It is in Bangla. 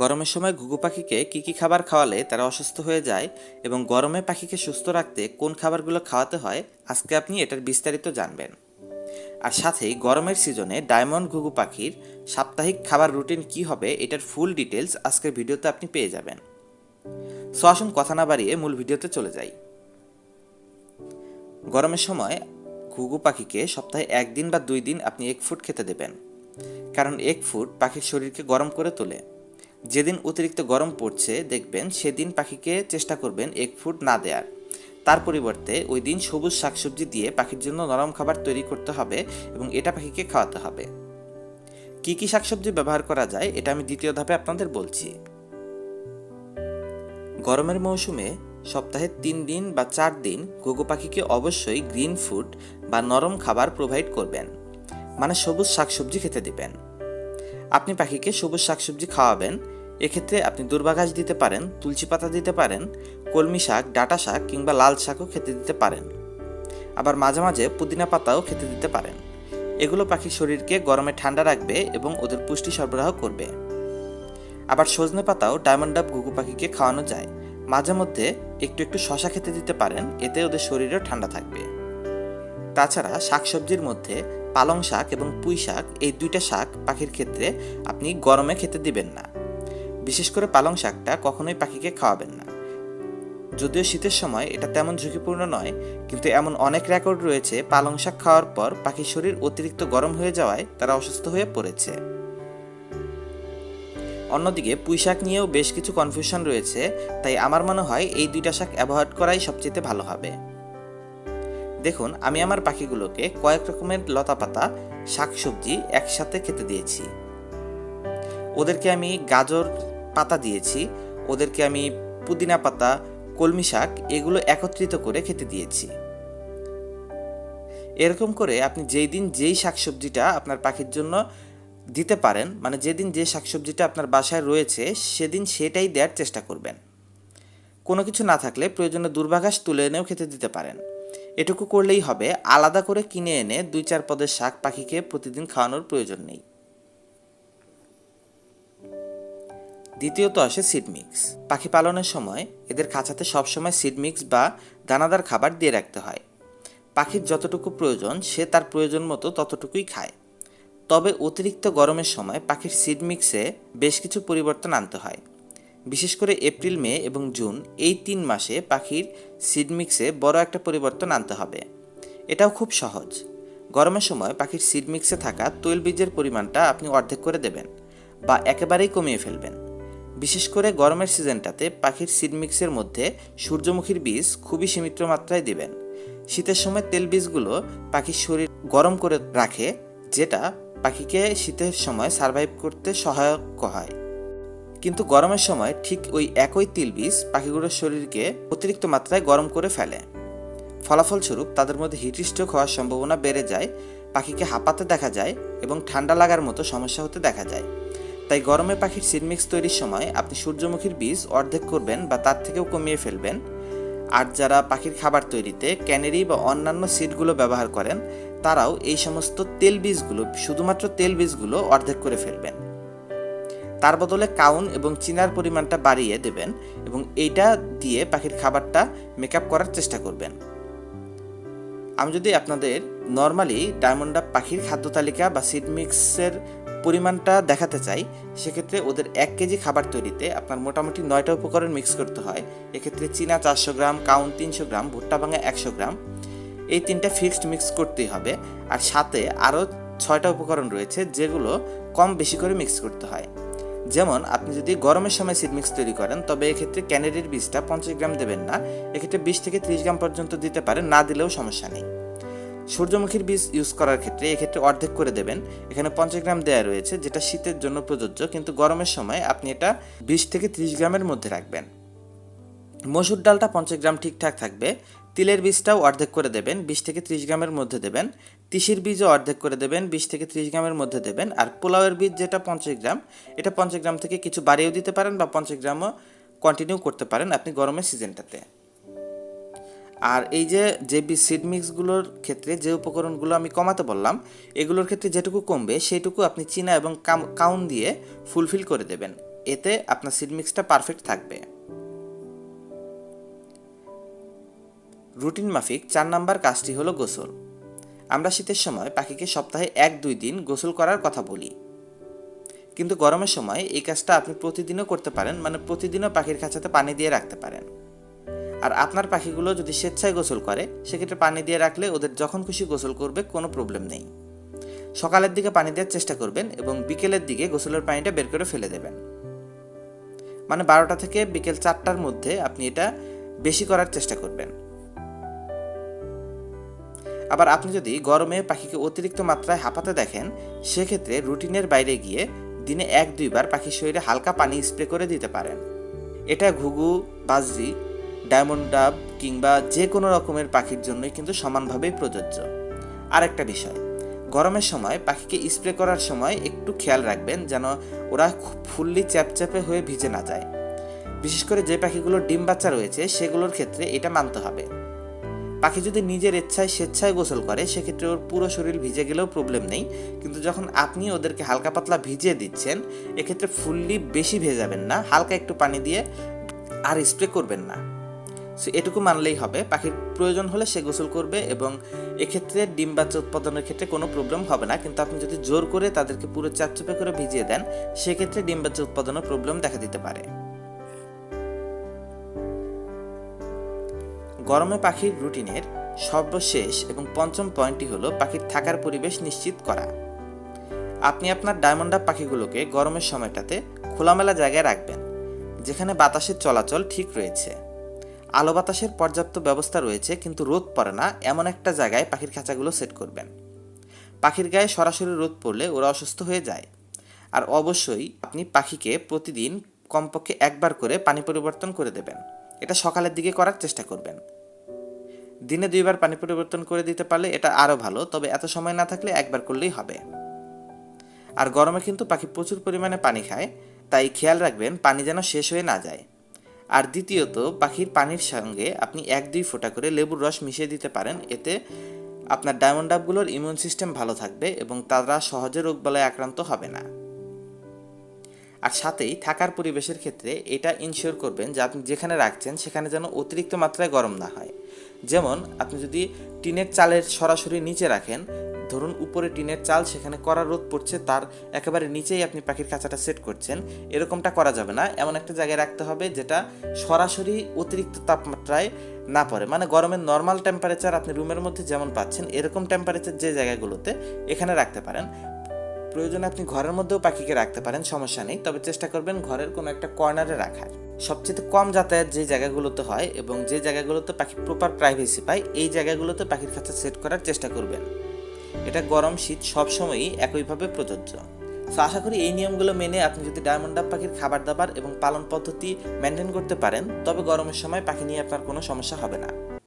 গরমের সময় ঘুঘু পাখিকে কী কী খাবার খাওয়ালে তারা অসুস্থ হয়ে যায় এবং গরমে পাখিকে সুস্থ রাখতে কোন খাবারগুলো খাওয়াতে হয়, আজকে আপনি এটার বিস্তারিত জানবেন। আর সাথেই গরমের সিজনে ডায়মন্ড ঘুঘু পাখির সাপ্তাহিক খাবার রুটিন কি হবে, এটার ফুল ডিটেলস আজকের ভিডিওতে আপনি পেয়ে যাবেন। সো আসুন কথা না বাড়িয়ে মূল ভিডিওতে চলে যাই। গরমের সময় ঘুঘু পাখিকে সপ্তাহে একদিন বা দুই দিন আপনি এক ফুট খেতে দেবেন। কারণ এক ফুট পাখির শরীরকে গরম করে তোলে। যেদিন অতিরিক্ত গরম পড়ছে, দেখবেন সেদিন পাখিকে চেষ্টা করবেন এক ফুড না দেওয়ার তার পরিবর্তে ওই দিন সবুজ শাকসবজি দিয়ে পাখির জন্য নরম খাবার তৈরি করতে হবে এবং এটা পাখিকে খাওয়াতে হবে। কি কি শাকসবজি ব্যবহার করা যায়, এটা আমি দ্বিতীয় ধাপে আপনাদের বলছি। গরমের মৌসুমে সপ্তাহে তিন দিন বা চার দিন ঘুঘু পাখিকে অবশ্যই গ্রিন ফুড বা নরম খাবার প্রোভাইড করবেন মানে সবুজ শাকসবজি খেতে দিবেন। আপনি পাখিকে সবুজ শাকসবজি খাওয়াবেন এক্ষেত্রে আপনি দুর্বাঘাস দিতে পারেন, তুলসী পাতা দিতে পারেন, কলমি শাক, ডাটা শাক কিংবা লাল শাকও খেতে দিতে পারেন। আবার মাঝে মাঝে পুদিনা পাতাও খেতে দিতে পারেন। এগুলো পাখির শরীরকে গরমে ঠান্ডা রাখবে এবং ওদের পুষ্টি সরবরাহ করবে। আবার সজনে পাতাও ডায়মন্ড ডাব ঘুঘু পাখিকে খাওয়ানো যায়। মাঝে মধ্যে একটু একটু শশা খেতে দিতে পারেন, এতে ওদের শরীরও ঠান্ডা থাকবে। তাছাড়া শাকসবজির মধ্যে পালং শাক এবং পুঁই শাক, এই দুইটা শাক পাখির ক্ষেত্রে আপনি গরমে খেতে দিবেন না। বিশেষ করে পালং শাকটা কখনোই পাখিকে খাওয়াবেন না। যদিও শীতের সময় এটা তেমন ঝুঁকিপূর্ণ নয়, কিন্তু এমন অনেক রেকর্ড রয়েছে পালং শাক খাওয়ার পর পাখির শরীর অতিরিক্ত গরম হয়ে যাওয়ায় তারা অসুস্থ হয়ে পড়েছে। অন্যদিকে পুঁই শাক নিয়েও বেশ কিছু কনফিউশন রয়েছে, তাই আমার মনে হয় এই দুইটা শাক অ্যাভয়েড করাই সবচেয়ে ভালো হবে। দেখুন, আমি আমার পাখিগুলোকে কয়েক রকমের লতা লতাপাতা, শাকসবজি একসাথে খেতে দিয়েছি। ওদেরকে আমি গাজর পাতা দিয়েছি, ওদেরকে আমি পুদিনা পাতা, কলমি শাক এগুলো একত্রিত করে খেতে দিয়েছি। এরকম করে আপনি যেই দিন যেই শাকসবজিটা আপনার পাখির জন্য দিতে পারেন মানে যেদিন যে শাকসবজিটা আপনার বাসায় রয়েছে, সেদিন সেটাই দেওয়ার চেষ্টা করবেন। কোনো কিছু না থাকলে প্রয়োজনে দুর্বাঘাস তুলে এনেও খেতে দিতে পারেন। এটুকু করলেই হবে, আলাদা করে কিনে এনে দুই চার পদের শাক পাখিকে প্রতিদিন খাওয়ানোর প্রয়োজন নেই। দ্বিতীয়ত আসে সিড মিক্স পাখি পালনের সময় এদের খাঁচাতে সবসময় সিড মিক্স বা দানাদার খাবার দিয়ে রাখতে হয়। পাখির যতটুকু প্রয়োজন, সে তার প্রয়োজন মতো ততটুকুই খায়। তবে অতিরিক্ত গরমের সময় পাখির সিড মিক্সে বেশ কিছু পরিবর্তন আনতে হয়। বিশেষ করে এপ্রিল, মে এবং জুন এই তিন মাসে পাখির সিড মিক্সে বড় একটা পরিবর্তন আনতে হবে। এটাও খুব সহজ। গরমের সময় পাখির সিড মিক্সে থাকা তৈলবীজের পরিমাণটা আপনি অর্ধেক করে দেবেন বা একেবারেই কমিয়ে ফেলবেন। বিশেষ করে গরমের সিজনটাতে পাখির সিড মিক্সের মধ্যে সূর্যমুখীর বীজ খুবই সীমিত মাত্রায় দিবেন। শীতের সময় তেল বীজগুলো পাখির শরীর গরম করে রাখে, যেটা পাখিকে শীতের সময় সার্ভাইভ করতে সহায়ক হয়। কিন্তু গরমের সময় ঠিক ওই একই তিল বীজ পাখিগুলোর শরীরকে অতিরিক্ত মাত্রায় গরম করে ফেলে। ফলাফলস্বরূপ তাদের মধ্যে হিট স্ট্রোক হওয়ার সম্ভাবনা বেড়ে যায়, পাখিকে হাঁপাতে দেখা যায় এবং ঠান্ডা লাগার মতো সমস্যা হতে দেখা যায়। তাই গরমে পাখির সিডমিক্স তৈরির সময় আপনি সূর্যমুখীর বীজ অর্ধেক করবেন বা তার থেকেও কমিয়ে ফেলবেন। আর যারা পাখির খাবার তৈরিতে ক্যানেরি বা অন্যান্য সিডগুলো ব্যবহার করেন, তারাও এই সমস্ত তেল বীজগুলো, শুধুমাত্র তেল বীজগুলো অর্ধেক করে ফেলবেন। তার বদলে কাউন এবং চিনার পরিমাণটা বাড়িয়ে দেবেন এবং এইটা দিয়ে পাখির খাবারটা মেকআপ করার চেষ্টা করবেন। আমি যদি আপনাদের নর্মালি ডায়মন্ডা পাখির খাদ্য তালিকা বা সিড মিক্সের পরিমাণটা দেখাতে চাই, সেক্ষেত্রে ওদের এক কেজি খাবার তৈরিতে আপনার মোটামুটি নয়টা উপকরণ মিক্স করতে হয়। এক্ষেত্রে চীনা চারশো গ্রাম, কাউন তিনশো গ্রাম, ভুট্টা ভাঙা একশো গ্রাম। এই তিনটা ফিক্সড মিক্স করতেই হবে। আর সাথে আরও ছয়টা উপকরণ রয়েছে যেগুলো কম বেশি করে মিক্স করতে হয়। যেমন, আপনি যদি গরমের সময় সিড মিক্স তৈরি করেন, তবে এক্ষেত্রে ক্যানেডির বীজটা পঞ্চাশ গ্রাম দেবেন না। এক্ষেত্রে বিশ থেকে ত্রিশ গ্রাম পর্যন্ত দিতে পারেন, না দিলেও সমস্যা নেই। সূর্যমুখীর বীজ ইউজ করার ক্ষেত্রে এক্ষেত্রে অর্ধেক করে দেবেন। এখানে পঞ্চাশ গ্রাম দেওয়া রয়েছে, যেটা শীতের জন্য প্রযোজ্য, কিন্তু গরমের সময় আপনি এটা বিশ থেকে ত্রিশ গ্রামের মধ্যে রাখবেন। মসুর ডালটা পঞ্চাশ গ্রাম ঠিকঠাক থাকবে। তিলের বীজটাও অর্ধেক করে দেবেন, বিশ থেকে ত্রিশ গ্রামের মধ্যে দেবেন। তিসির বীজও অর্ধেক করে দেবেন, বিশ থেকে ত্রিশ গ্রামের মধ্যে দেবেন। আর পোলাওয়ের বীজ যেটা পঞ্চাশ গ্রাম, এটা পঞ্চাশ গ্রাম থেকে কিছু বাড়িয়েও দিতে পারেন বা পঞ্চাশ গ্রামও কন্টিনিউ করতে পারেন আপনি গরমের সিজনটাতে আর এই যে যে সিড মিক্সগুলোর ক্ষেত্রে যে উপকরণগুলো আমি কমাতে বললাম, এগুলোর ক্ষেত্রে যেটুকু কমবে সেইটুকু আপনি চীনা এবং কাউন দিয়ে ফুলফিল করে দেবেন। এতে আপনার সিড মিক্সটা পারফেক্ট থাকবে। রুটিন মাফিক চার নাম্বার কাজটি হলো গোসল। আমরা শীতের সময় পাখিকে সপ্তাহে এক, দুই দিন গোসল করার কথা বলি। কিন্তু গরমের সময় এই কাজটা আপনি প্রতিদিনও করতে পারেন মানে প্রতিদিনও পাখির খাঁচাতে পানি দিয়ে রাখতে পারেন। আর আপনার পাখিগুলো যদি স্বেচ্ছায় গোসল করে, সেক্ষেত্রে পানি দিয়ে রাখলে ওদের যখন খুশি গোসল করবে, কোনো প্রবলেম নেই। সকালের দিকে পানি দেওয়ার চেষ্টা করবেন এবং বিকেলের দিকে গোসলের পানিটা বের করে ফেলে দেবেন। মানে বারোটা থেকে বিকেল চারটার মধ্যে আপনি এটা বেশি করার চেষ্টা করবেন। আবার আপনি যদি গরমে পাখিকে অতিরিক্ত মাত্রায় হাঁপাতে দেখেন, সেক্ষেত্রে রুটিনের বাইরে গিয়ে দিনে এক দুইবার পাখির শরীরে হালকা পানি স্প্রে করে দিতে পারেন। এটা ঘুঘু বাজরি ডায়মন্ড ডাব কিংবা যে কোনো রকমের পাখির জন্যই কিন্তু সমানভাবেই প্রযোজ্য। আরেকটা বিষয়, গরমের সময় পাখিকে স্প্রে করার সময় একটু খেয়াল রাখবেন যেন ওরা ফুললি চ্যাপচ্যাপে হয়ে ভিজে না যায়। বিশেষ করে যে পাখিগুলোর ডিম বাচ্চা রয়েছে, সেগুলোর ক্ষেত্রে এটা মানতে হবে। পাখি যদি নিজের ইচ্ছায় স্বেচ্ছায় গোসল করে, সেক্ষেত্রে ওর পুরো শরীর ভিজে গেলেও প্রবলেম নেই। কিন্তু যখন আপনি ওদেরকে হালকা পাতলা ভিজিয়ে দিচ্ছেন, এক্ষেত্রে ফুললি বেশি ভেজাবেন না, হালকা একটু পানি দিয়ে আর স্প্রে করবেন না। সো এটুকু মানলেই হবে। পাখির প্রয়োজন হলে সে গোসল করবে এবং এক্ষেত্রে ডিম বাচ্চা উৎপাদনের ক্ষেত্রে কোনো প্রবলেম হবে না। কিন্তু আপনি যদি জোর করে তাদেরকে পুরো চাপচুপে করে ভিজিয়ে দেন, সেক্ষেত্রে ডিম বাচ্চা উৎপাদনের প্রবলেম দেখা দিতে পারে। গরমে পাখির রুটিনের সর্বশেষ এবং পঞ্চম পয়েন্টটি হলো পাখির থাকার পরিবেশ নিশ্চিত করা। আপনি আপনার ডায়মন্ড পাখিগুলোকে গরমের সময়টাতে খোলামেলা জায়গায় রাখবেন, যেখানে বাতাসের চলাচল ঠিক রয়েছে। আলো বাতাসের পর্যাপ্ত ব্যবস্থা রয়েছে, কিন্তু রোদ পড়ে না। এমন একটা জায়গায় পাখির খাঁচাগুলো সেট করবেন। পাখির গায়ে সরাসরি রোদ পড়লে ওরা অসুস্থ হয়ে যায়। আর অবশ্যই আপনি পাখিকে প্রতিদিন কমপক্ষে একবার করে পানি পরিবর্তন করে দেবেন। এটা সকালের দিকে করার চেষ্টা করবেন। দিনে দুইবার পানি পরিবর্তন করে দিতে পারলে এটা আরও ভালো, তবে এত সময় না থাকলে একবার করলেই হবে। আর গরমে কিন্তু পাখি প্রচুর পরিমাণে পানি খায়, তাই খেয়াল রাখবেন পানি যেন শেষ হয়ে না যায়। আর দ্বিতীয়ত, পাখির পানির সঙ্গে আপনি এক দুই ফোঁটা করে লেবুর রস মিশিয়ে দিতে পারেন। এতে আপনার ডায়মন্ড ডাবগুলোর ইমিউন সিস্টেম ভালো থাকবে এবং তারা সহজে রোগবালায় আক্রান্ত হবে না। আর সাথেই থাকার পরিবেশের ক্ষেত্রে এটা ইনশিওর করবেন যে আপনি যেখানে রাখছেন সেখানে যেন অতিরিক্ত মাত্রায় গরম না হয়। যেমন, আপনি যদি টিনের চালের সরাসরি নিচে রাখেন ধরুন উপরে টিনের চাল সেখানে কড়া রোদ পড়ছে, তার একেবারে নিচেই আপনি পাখির খাঁচাটা সেট করছেন। এরকমটা করা যাবে না। এমন একটা জায়গায় রাখতে হবে যেটা সরাসরি অতিরিক্ত তাপমাত্রায় না পড়ে। মানে গরমের নর্মাল টেম্পারেচার আপনি রুমের মধ্যে যেমন পাচ্ছেন, এরকম টেম্পারেচার যে জায়গাগুলোতে এখানে রাখতে পারেন। প্রয়োজনে আপনি ঘরের মধ্যেও পাখিকে রাখতে পারেন, সমস্যা নেই। তবে চেষ্টা করবেন ঘরের কোনো একটা কর্নারে রাখার। সবচেয়ে কম যাতায়াত যে জায়গাগুলোতে হয় এবং যে জায়গাগুলোতে পাখি প্রপার প্রাইভেসি পায়, এই জায়গাগুলোতে পাখির খাঁচা সেট করার চেষ্টা করবেন। এটা গরম শীত সবসময়ই একইভাবে প্রযোজ্য। সো আশা করি এই নিয়মগুলো মেনে আপনি যদি ডায়মন্ড ডাব পাখির খাবার দাবার এবং পালন পদ্ধতি মেনটেন করতে পারেন, তবে গরমের সময় পাখি নিয়ে আপনার কোনো সমস্যা হবে না।